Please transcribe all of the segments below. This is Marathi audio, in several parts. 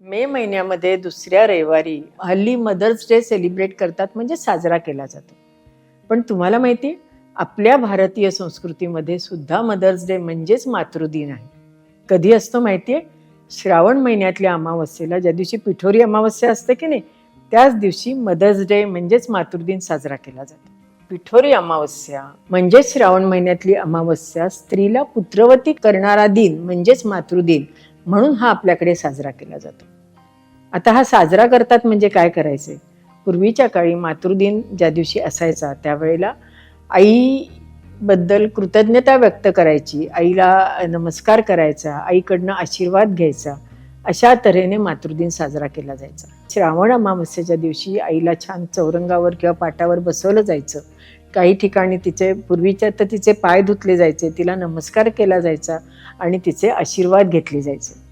मे महिन्यामध्ये दुसऱ्या रविवारी हल्ली मदर्स डे सेलिब्रेट करतात म्हणजे साजरा केला जातो. पण तुम्हाला माहिती आहे आपल्या भारतीय संस्कृतीमध्ये सुद्धा मदर्स डे म्हणजेच मातृदिन आहे. कधी असतो माहिती आहे? श्रावण महिन्यातल्या अमावस्येला ज्या दिवशी पिठोरी अमावस्या असते की नाही त्याच दिवशी मदर्स डे म्हणजेच मातृदिन साजरा केला जातो. पिठोरी अमावस्या म्हणजेच श्रावण महिन्यातली अमावस्या स्त्रीला पुत्रवती करणारा दिन म्हणजेच मातृदिन. म्हणून हा आपल्याकडे साजरा केला जातो. आता हा साजरा करतात म्हणजे काय करायचे? पूर्वीच्या काळी मातृदिन ज्या दिवशी असायचा त्यावेळेला आईबद्दल कृतज्ञता व्यक्त करायची आईला नमस्कार करायचा आईकडनं आशीर्वाद घ्यायचा अशा तऱ्हेने मातृदिन साजरा केला जायचा. श्रावण अमावस्येच्या दिवशी आईला छान चौरंगावर किंवा पाटावर बसवलं जायचं. काही ठिकाणी तिचे पूर्वीच्या तर तिचे पाय धुतले जायचे तिला नमस्कार केला जायचा आणि तिचे आशीर्वाद घेतले जायचे.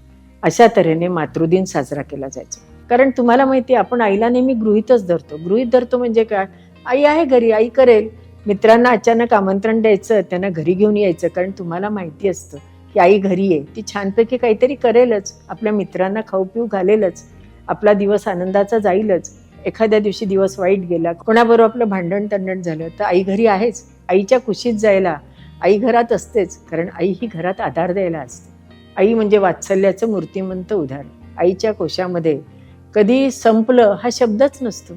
अशा तऱ्हेने मातृदिन साजरा केला जायचा. कारण तुम्हाला माहिती आहे आपण आईला नेहमी गृहितच धरतो. गृहित धरतो म्हणजे काय? आई आहे घरी आई करेल. मित्रांना अचानक आमंत्रण द्यायचं त्यांना घरी घेऊन यायचं. कारण तुम्हाला माहिती असतं की आई घरी आहे. ती छानपैकी काहीतरी करेलच. आपल्या मित्रांना खाऊ पिऊ घालेलच. आपला दिवस आनंदाचा जाईलच. एखाद्या दिवशी दिवस वाईट गेला कोणाबरोबर आपलं भांडण तंडण झालं तर आई घरी आहेच. आईच्या कुशीत जायला. आई घरात असतेच. कारण आई ही घरात आधार द्यायला असते. आई म्हणजे वात्सल्याचं मूर्तिमंत उदाहरण. आईच्या कोशामध्ये कधी संपलं हा शब्दच नसतो.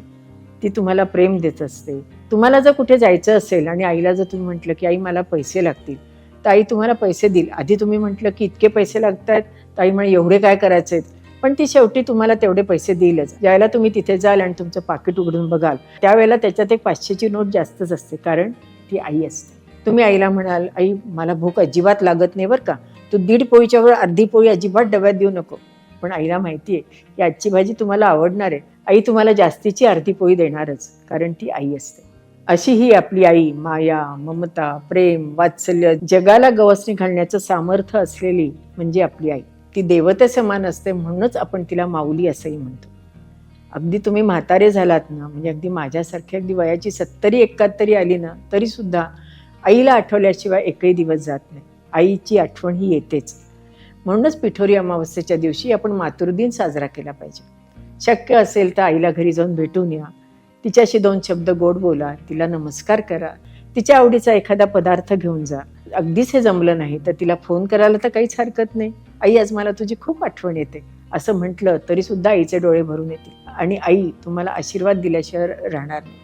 ती तुम्हाला प्रेम देत असते. तुम्हाला जर कुठे जायचं असेल आणि आईला जर तुम्ही म्हटलं की आई मला पैसे लागतील. तर आई तुम्हाला पैसे देईल. आधी तुम्ही म्हटलं की इतके पैसे लागत आहेत तर आई म्हणे एवढे काय करायचे आहेत पण ती शेवटी तुम्हाला तेवढे पैसे देईलच. ज्यावेळेला तुम्ही तिथे जाल आणि तुमचं पाकिट उघडून बघाल त्यावेळेला त्याच्यात एक पाचशेची नोट जास्तच असते. कारण ती आई असते. तुम्ही आईला म्हणाल आई मला भूक अजिबात लागत नाही बरं का. तू दीड पोळीच्या वर अर्धी पोळी अजिबात डब्यात देऊ नको. पण आईला माहिती आहे की आजची भाजी तुम्हाला आवडणार आहे. आई तुम्हाला जास्तीची अर्धी पोळी देणारच कारण ती आई असते. अशी ही आपली आई माया ममता प्रेम वात्सल्य जगाला गवसणी घालण्याचं सामर्थ्य असलेली म्हणजे आपली आई. ती देवते समान असते म्हणूनच आपण तिला माऊली असंही म्हणतो. अगदी तुम्ही म्हातारे झालात ना म्हणजे अगदी माझ्यासारखी अगदी वयाची सत्तरी एकाहत्तरी आली ना तरी सुद्धा आईला आठवल्याशिवाय एकही दिवस जात नाही. आईची आठवण ही येतेच. म्हणूनच पिठोरी अमावस्येच्या दिवशी आपण मातृदिन साजरा केला पाहिजे. शक्य असेल तर आईला घरी जाऊन भेटून या. तिच्याशी दोन शब्द गोड बोला तिला नमस्कार करा तिच्या आवडीचा एखादा पदार्थ घेऊन जा. अगदीच हे जमलं नाही तर तिला फोन करायला तर काहीच हरकत नाही. आई आज मला तुझी खूप आठवण येते. असं म्हटलं तरी सुद्धा आईचे डोळे भरून येतील. आणि आई तुम्हाला आशीर्वाद दिल्याशिवाय राहणार नाही.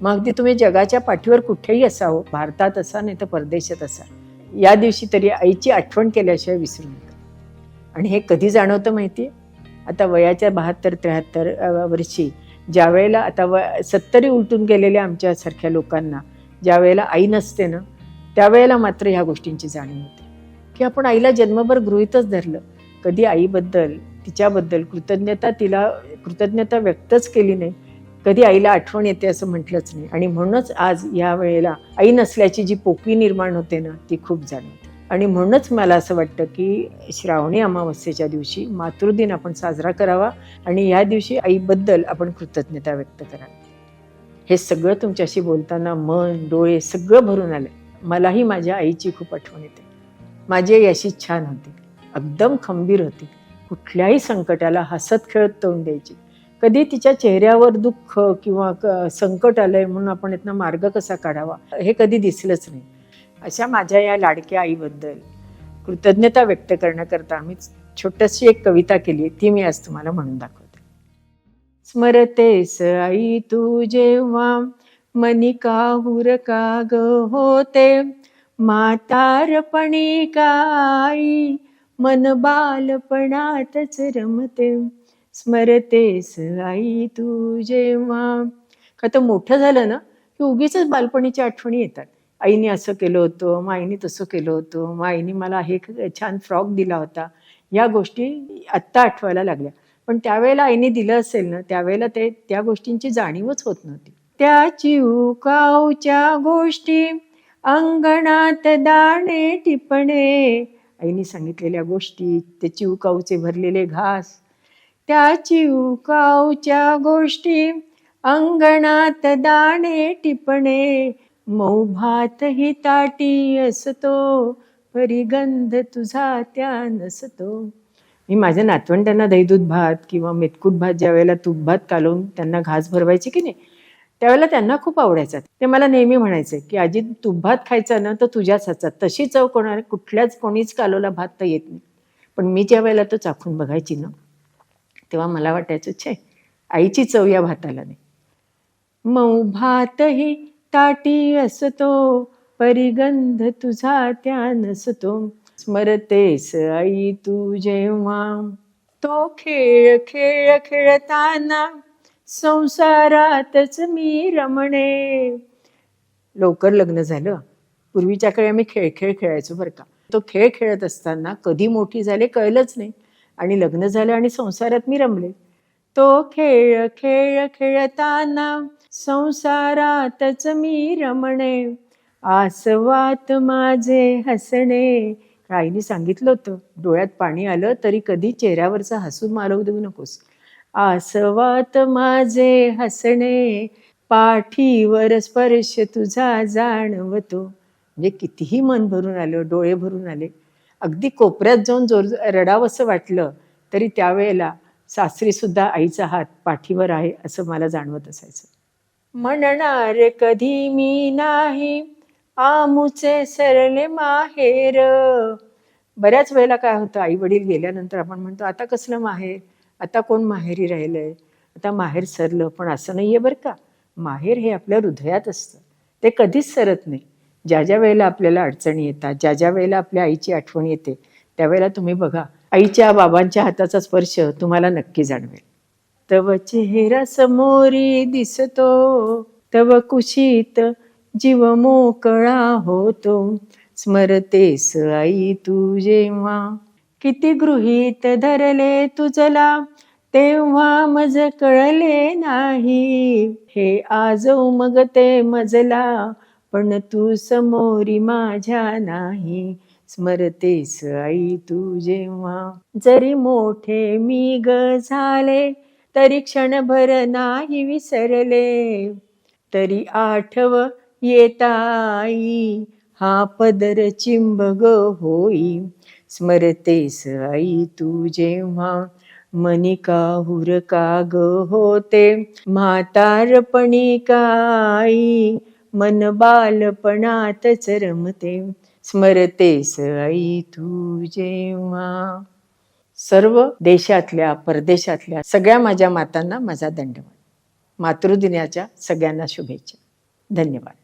मग अगदी तुम्ही जगाच्या पाठीवर कुठेही असावं भारतात असा नाही तर परदेशात असा या दिवशी तरी आईची आठवण केल्याशिवाय विसरू नका आणि हे कधी जाणवतं माहिती आहे आता वयाच्या बहात्तर त्र्याहत्तर वर्षी ज्या वेळेला आता व सत्तरी उलटून गेलेल्या आमच्यासारख्या लोकांना ज्या वेळेला आई नसते ना त्यावेळेला मात्र ह्या गोष्टींची जाणीव होते. की आपण आईला जन्मभर गृहितच धरलं. कधी आईबद्दल तिच्याबद्दल कृतज्ञता तिला कृतज्ञता व्यक्तच केली नाही. कधी आईला आठवण येते असं म्हटलंच नाही. आणि म्हणूनच आज या वेळेला आई नसल्याची जी पोकळी निर्माण होते ना ती खूप जाणवते. आणि म्हणूनच मला असं वाटतं की श्रावणी अमावस्येच्या दिवशी मातृदिन आपण साजरा करावा आणि या दिवशी आईबद्दल आपण कृतज्ञता व्यक्त करावी. हे सगळं तुमच्याशी बोलताना मन डोळे सगळं भरून आलं. मलाही माझ्या आईची खूप आठवण येते. माझी आई अशी छान होती. एकदम खंबीर होती. कुठल्याही संकटाला हसत खेळत तोंड द्यायची. कधी तिच्या चेहऱ्यावर दुःख किंवा क- संकट आलंय म्हणून आपण यातनं मार्ग कसा काढावा? हे कधी दिसलंच नाही. अशा माझ्या या लाडक्या आईबद्दल कृतज्ञता व्यक्त करण्याकरता आम्ही छोटीशी एक कविता केली ती मी आज तुम्हाला म्हणून दाखवते. स्मरतेस आई तू जेव्हा मनिका का ग होते मातारपणी काय मन बालपणातच रमते. स्मरतेस आई तू जेव्हा. का तर मोठं झालं ना की उगीच बालपणीच्या आठवणी येतात. आईने असं केलं होतं मग आईने तसं केलं होतं मग आईने मला हे छान फ्रॉक दिला होता. या गोष्टी आत्ता आठवायला लागल्या. पण त्यावेळेला आईने दिलं असेल ना त्यावेळेला ते त्या गोष्टींची जाणीवच होत नव्हती. त्या चिवकावच्या गोष्टी अंगणात दाणे टिपणे. आईने सांगितलेल्या गोष्टी ते चिवकाऊचे भरलेले घास त्या चिवकावच्या गोष्टी अंगणात दाणे टिपणे मऊ भात ही ताटी असतो परिगंध तुझा त्या नसतो. मी माझ्या नातवंडांना दहीदूध भात किंवा मेतकूट भात ज्या वेळेला तूप भात कालवून त्यांना घास भरवायची की नाही त्यावेळेला त्यांना खूप आवडायचा. ते मला नेहमी म्हणायचे की आजी तूप भात खायचा ना तर तुझ्याच हातात. तशी चव कोणा कुठल्याच कोणीच कालवला भात तर येत नाही. पण मी ज्या वेळेला तो चाखून बघायची ना तेव्हा मला वाटायचं छे आईची चव या भाताला नाही. मऊ भातही ताटी असतो परिगंध तुझा त्या नसतो. स्मरतेस आई तू जेव्हा. तो खेळ खेळ खेळताना संसारातच मी रमणे. लवकर लग्न झालं. पूर्वीच्या काळी आम्ही खेळ खेळ खेळायचो बरं का. तो खेळ खेळत असताना कधी मोठी झाले कळलंच नाही. आणि लग्न झालं आणि संसारात मी रमले. तो खेळ खेळ खेळताना संसारातच मी रमणे. आसवात माझे हसणे. आईने सांगितलं होतं डोळ्यात पाणी आलं तरी कधी चेहऱ्यावरचं हसू मालवू देऊ नकोस. आसवात माझे हसणे. पाठीवर स्पर्श तुझा जाणवतो. म्हणजे कितीही मन भरून आलं डोळे भरून आले. अगदी कोपऱ्यात जाऊन जोर रडावंसं वाटलं तरी त्यावेळेला सासरीसुद्धा आईचा हात पाठीवर आहे असं मला जाणवत असायचं. म्हणणार कधी मी नाही आमुचे सरले माहेर. बऱ्याच वेळेला काय होतं आई वडील गेल्यानंतर आपण म्हणतो आता कसलं माहेर? आता कोण माहेरी राहिलंय? आता माहेर सरलं पण असं नाहीये बरं का. माहेर हे आपल्या हृदयात असतं. ते कधीच सरत नाही. ज्या ज्या वेळेला आपल्याला अडचणी येतात ज्या ज्या वेळेला आपल्या आईची आठवण येते त्यावेळेला तुम्ही बघा आईच्या बाबांच्या हाताचा स्पर्श तुम्हाला नक्की जाणवेल. तव चेहरा समोरी दिसतो तव कुशीत जीव मोकळा होतो. स्मरतेस आई तू जेव्हा किती गृहीत धरले तुझला तेव्हा मज कळले नाही. हे आज मग ते मजला पण तू समोरी माझ्या नाही. स्मरतेस आई तू जेव्हा. जरी मोठे मी ग झाले तरी क्षणभर नाही विसरले. तरी आठव येताई हा पदर चिंब ग होई. स्मरतेस आई तू जेव्हा मनिका हुरका ग होते. म्हातारपणी आई मन बालपणातच रमते स्मरतेस आई तू जेव्हा. सर्व देशातल्या परदेशातल्या सगळ्या माझ्या मातांना माझा दंडवाद मातृदिनाच्या सगळ्यांना शुभेच्छा. धन्यवाद.